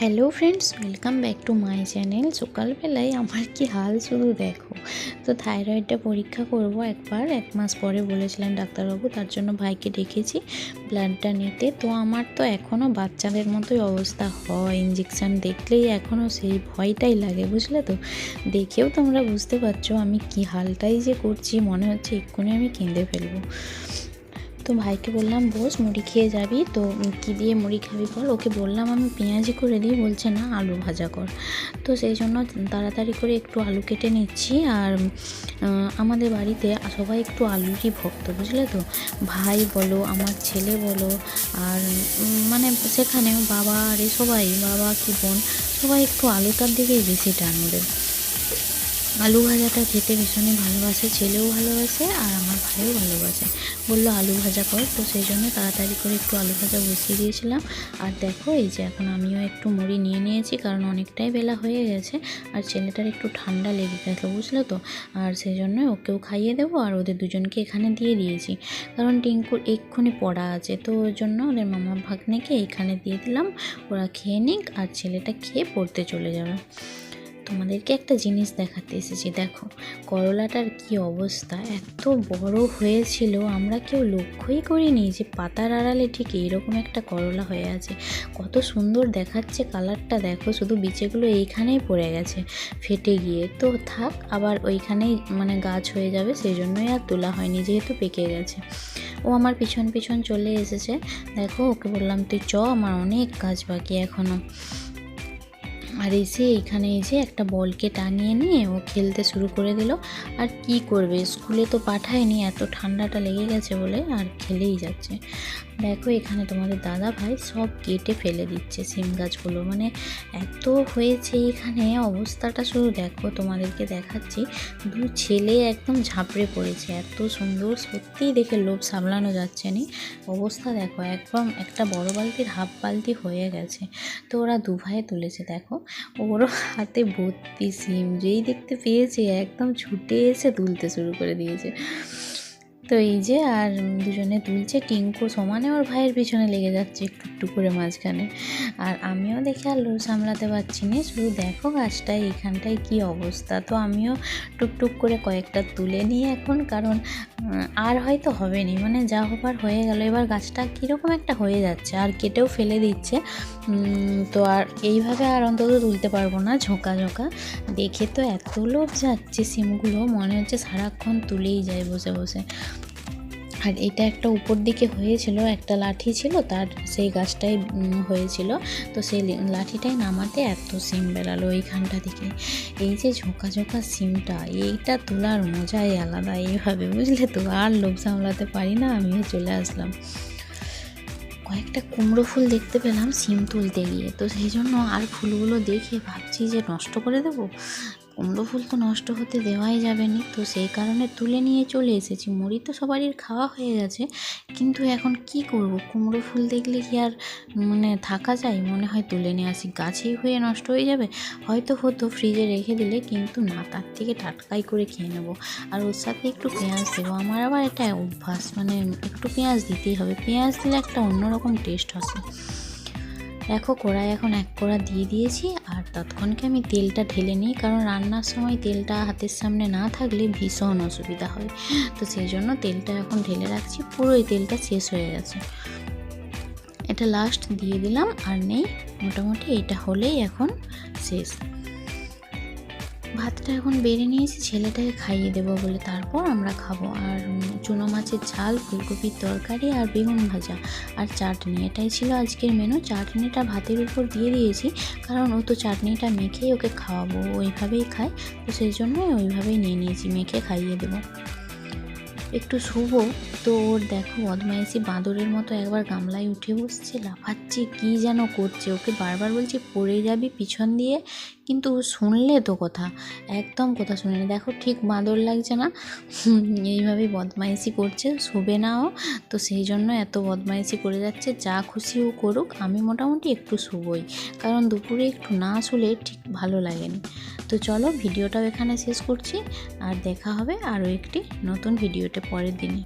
Hello friends welcome back to my channel সকালবেলায় আমার কি হাল শুধু দেখো? তো থাইরয়েডটা পরীক্ষা করব একবার। এক মাস পরে বলেছিলেন ডাক্তারবাবু, তার জন্য ভাইকে ডেকেছি ব্লাডটা নিতে। তো আমার তো এখনও বাচ্চাদের মতোই অবস্থা হয়। ইঞ্জেকশান দেখলেই এখনও সেই ভয়টাই লাগে, বুঝলে তো? দেখেও তোমরা বুঝতে পারছ আমি কি হালটাই যে করছি, মনে হচ্ছে এক্ষুনি আমি কেঁদে ফেলব। তো ভাইকে বললাম, বোস, মুড়ি খেয়ে যাবি, তো কী দিয়ে মুড়ি খাবি বল? ওকে বললাম, আমি পেঁয়াজি করে দিই, বলছে না, আলু ভাজা কর। তো সেই জন্য তাড়াতাড়ি করে একটু আলু কেটে নিচ্ছি আর আমাদের বাড়িতে সবাই একটু আলুরই ভক্ত, বুঝলে তো? ভাই বলো, আমার ছেলে বলো, আর মানে সেখানেও বাবা, আর সবাই, বাবা কি বোন, সবাই একটু আলুটার দিকেই বেশি টান ওদের। আলু ভাজাটা খেতে ভীষণই ভালোবাসে, ছেলেও ভালোবাসে আর আমার ভাইও ভালোবাসে। বলল আলু ভাজা কর, তো সেই জন্য তাড়াতাড়ি করে একটু আলু ভাজা বসিয়ে দিয়েছিলাম। আর দেখো এই যে এখন আমিও একটু মুড়ি নিয়ে নিয়েছি, কারণ অনেকটাই বেলা হয়ে গেছে আর ছেলেটার একটু ঠান্ডা লেগে গেছে বুঝলো তো? আর সেই জন্য ওকেও খাইয়ে দেবো আর ওদের দুজনকে এখানে দিয়ে দিয়েছি। কারণ টিঙ্কুর এক্ষুনি পড়া আছে, তো ওর জন্য ওদের মামা ভাগ্নেকে এখানে দিয়ে দিলাম। ওরা খেয়ে নিক আর ছেলেটা খেয়ে পড়তে চলে যাবে। তোমাদেরকে একটা জিনিস দেখাতে এসেছি। দেখো, করলাটার কি অবস্থা? এত বড় হয়েছিল, আমরা কেউ লক্ষ্যই করিনি যে পাতার আড়ালে ঠিক এইরকম একটা করলা হয়ে আছে। কত সুন্দর দেখাচ্ছে কালারটা, দেখো, শুধু বিচেগুলো এইখানেই পড়ে গেছে। ফেটে গিয়ে তো থাক, আবার ওইখানেই মানে গাছ হয়ে যাবে সেই জন্যই আর তোলা হয়নি, যেহেতু পেকে গেছে। ও আমার পিছন পিছন চলে এসেছে। দেখো, ওকে বললাম, তুই চ, আমার অনেক কাজ বাকি এখনও আর এসে এখানে এসে একটা বলকে টানিয়ে নিয়ে ও খেলতে শুরু করে দিল। আর কি করবে? স্কুলে তো পাঠায়নি, এত ঠান্ডাটা লেগে গেছে বলে আর খেলেই যাচ্ছে। দেখো এখানে তোমাদের দাদা ভাই সব কেটে ফেলে দিচ্ছে সিম গাছগুলো। মানে এত হয়েছে এখানে অবস্থাটা শুধু দেখো, তোমাদেরকে দেখাচ্ছি। দু ছেলে একদম ঝাঁপড়ে পড়েছে, এত সুন্দর। সত্যিই দেখে লোভ সামলানো যাচ্ছে নি। অবস্থা দেখো, একদম একটা বড় বালতির হাফ বালতি হয়ে গেছে। তো ওরা দু ভাইয়ে তুলেছে, দেখো। ওরও হাতে ভর্তি সিম যেই দেখতে পেয়েছে একদম ছুটে এসে তুলতে শুরু করে দিয়েছে। তো এই যে আর দুজনে তুলছে টিঙ্কু, সমানে ওর ভাইয়ের পিছনে লেগে যাচ্ছে একটু একটু করে মাঝখানে। আর আমিও দেখে আর লোভ সামলাতে পারছি না। শুধু দেখো গাছটায় এখানটায় কি অবস্থা। তো আমিও টুকটুক করে কয়েকটা তুলে নিই এখন, কারণ আর হয়তো হবে নি মানে যা হবার হয়ে গেল। এবার গাছটা কীরকম একটা হয়ে যাচ্ছে। আর কেটেও ফেলে দিচ্ছে। তো আর এইভাবে আর অন্তত তুলতে পারব না, ঝোঁকা ঝোঁকা। দেখে তো এত লোভ যাচ্ছে সিমগুলো। মনে হচ্ছে সারাক্ষণ তুলেই যায় বসে বসে। আর এটা একটা উপর দিকে হয়েছিল, একটা লাঠি ছিল, তার সেই গাছটাই হয়েছিল। তো সেই লাঠিটাই নামাতে এত সিম বেরালো ওইখানটা থেকে। এই যে ঝোঁকা ঝোঁকা সিমটা, এইটা তোলার মজাই আলাদা এইভাবে, বুঝলে তো? আর লোভ সামলাতে পারি না, আমিও চলে আসলাম। কয়েকটা কুমড়ো ফুল দেখতে পেলাম সিম তুলতে গিয়ে। তো সেই জন্য আর ফুলগুলো দেখে ভাবছি যে নষ্ট করে দেবো? কুমড়ো ফুল তো নষ্ট হতে দেওয়াই যাবে না তো সেই কারণে তুলে নিয়ে চলে এসেছি। মুড়ি তো সবারই খাওয়া হয়ে গেছে। কিন্তু এখন কি করব? কুমড়ো ফুল দেখলে কি আর মানে থাকা যায়? মনে হয় তুলে নিয়ে আসি। গাছেই হয়ে নষ্ট হয়ে যাবে? হয়তো হতো ফ্রিজে রেখে দিলে, কিন্তু না, তার থেকে টাটকাই করে খেয়ে নেব। আর ওর সাথে একটু পেঁয়াজ দেবো। আমার আবার এটা অভ্যাস মানে একটু পেঁয়াজ দিতেই হবে। পেঁয়াজ দিলে একটা অন্যরকম টেস্ট আসে। দেখো কড়াই এখন এক কড়া দিয়ে দিয়েছি। তৎক্ষণকে আমি তেলটা ঢেলে নিই, কারণ রান্নার সময় তেলটা হাতের সামনে না থাকলে ভীষণ অসুবিধা হয়। তো সেই জন্য তেলটা এখন ঢেলে রাখছি, পুরোই তেলটা শেষ হয়ে গেছে। এটা লাস্ট দিয়ে দিলাম, আর নেই। মোটামুটি এটা হলেই এখন শেষ। ভাতটা এখন বেড়ে নিয়েছি, ছেলেটাকে খাইয়ে দেবো বলে তারপর আমরা খাব। আর চুনো মাছের ঝাল, ফুলকপির তরকারি আর বেগুন ভাজা। আর চাটনি, এটাই ছিল আজকের মেনু চাটনিটা ভাতের উপর দিয়ে দিয়েছি, কারণ ও তো চাটনিটা মেখেই ওকে খাওয়াবো ওইভাবেই খায়। তো সেই জন্য ওইভাবেই নিয়ে নিয়েছি, মেখে খাইয়ে দেবো। একটু শুভ তো ওর দেখো বদমাইশি বাঁদরের মতো একবার গামলায় উঠে বসছে, লাফাচ্ছে, কী যেন করছে? ওকে বারবার বলছে, পড়ে যাবি পিছন দিয়ে? কিন্তু শুনলে তো কথা, একদম কথা শুনে না দেখো ঠিক বাঁদর লাগছে না? এইভাবেই বদমাইশি করছে, শোবে নাও তো সেই জন্য এত বদমাইশি করে যাচ্ছে, যা খুশি ও করুক, আমি মোটামুটি একটু শুবই। কারণ দুপুরে একটু না শুলে ঠিক ভালো লাগেনি। তো চলো, ভিডিওটাও এখানে শেষ করছি, আর দেখা হবে আরও একটি নতুন ভিডিওতে পরের দিনে